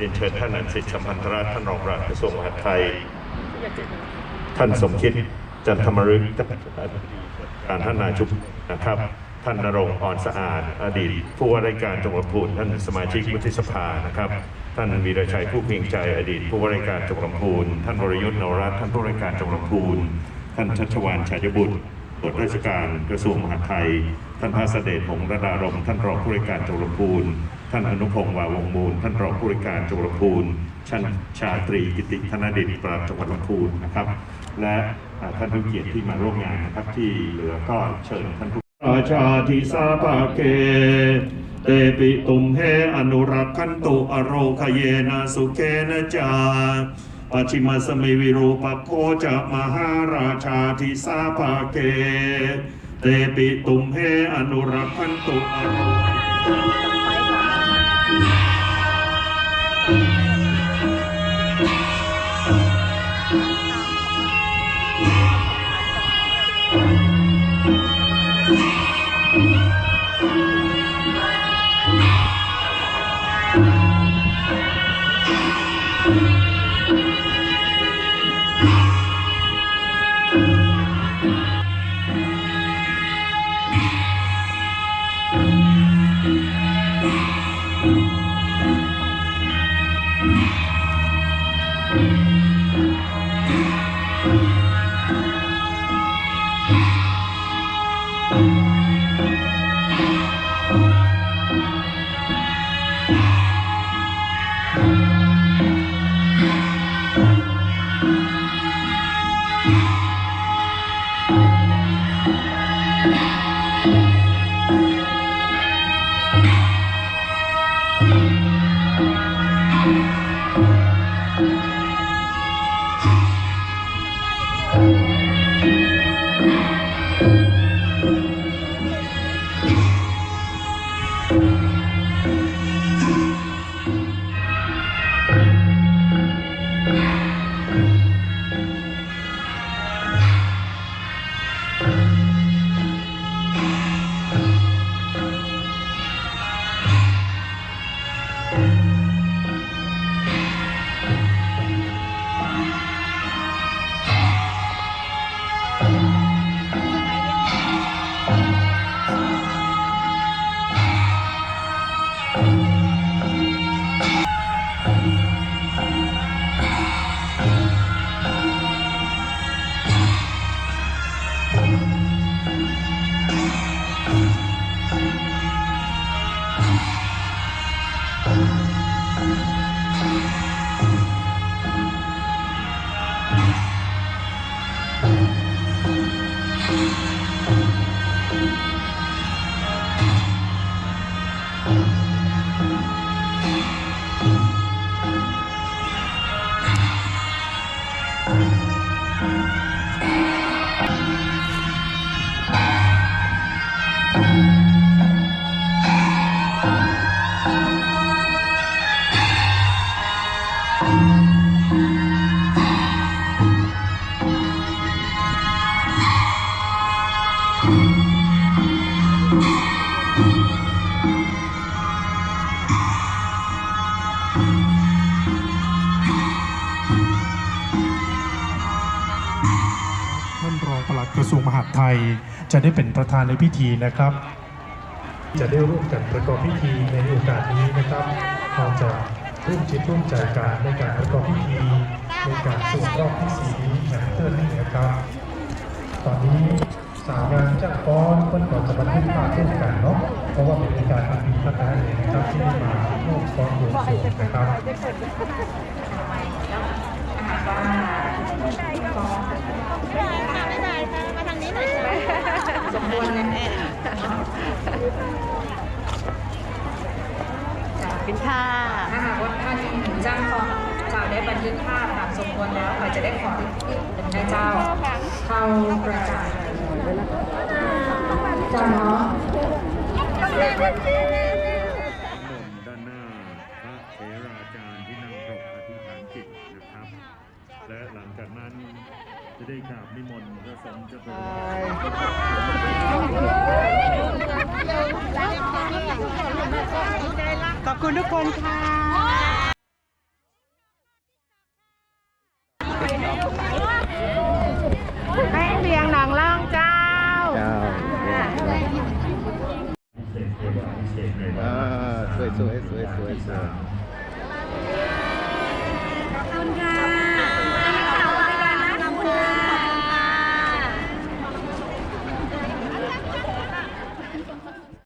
รียนเชิญท่านอันสิทธิ์สัมพันธรัตน์ท่านรองปลัดกระทรวงมหาดไทย ท่านสมคิดจันทมฤกการท่านนายชุบนะครับ ท่านนรงอ่อนสะอาด อดีต ผู้ว่าราชการจังหวัดพูนท่านสมาชิกวุฒิสภานะครับ ท่านวีรชัยผู้เพียงใจอดีต ผู้ว่าราชการจังหวัดพูนท่านวรยุทธ์นวรัตน์ท่านผู้ว่าราชการจังหวัดพูนท่านชัชวานชายบุตรตรวจราชการกระทรวงมหาดไทย ท่านพระเสด็จหงระดารมท่านรองผู้ว่าราชการจังหวัดพูน ท่านอนุพงศ์วาวงมูล ท่านรองผู้ว่าราชการจังหวัดลำพูนท่านชาตรีกิติธนเดิตปลัดจังหวัดลำพูนนะครับ และท่านผู้เกียรติที่มาร่วมงานนะครับที่เหลือก็เชิญท่านผู้ราชาธิสาภาเกเตปิตุมเฮอนุรักขันตุอโรคเยนะสุเคนะจาปชิมสมิวิรูปโคจะมหาราชาธิสาภาเกเตปิตุมเฮอนุรักขันตุอโรค ท่ ระทรวงมหาดไทย จะได้เป็นประธานในพิธีนะครับ จะได้ร่วมกันประกอบพิธีในโอกาสนี้นะครับเราจะร่วมจิตร่วมใจกันในการประกอบพิธีในการสวดรอบที่สี่นี้อย่งเติมนี้นะครับ ตอนนี้สาวงานเจ้าฟ้อนเพื่อนก่อนจะมาขึ้ภาพเช่นกันเนาะเพราะว่าเป็นการทำพิธีพัฒนาเลยนะครับที่ได้มาร่วมฟ้อนรวมสวดนะครับมาทางนี้หน่อยสมบูรณ์เลย เป็นท่าถ้าหากว่าท่านจ้างของเจ้าได้บันทึกภาพตามสมควรแล้วขอจะได้ขอที่เป็นนายเจ้าเข้ากระจายเจ้าเนาะ จะได้กาบนิมนต์พระสงฆ์จะเปขอบคุณทุกคนค่ะแป้เรียงหนังล่างเจ้าเจ้าสวยสวยสวยสวยสวย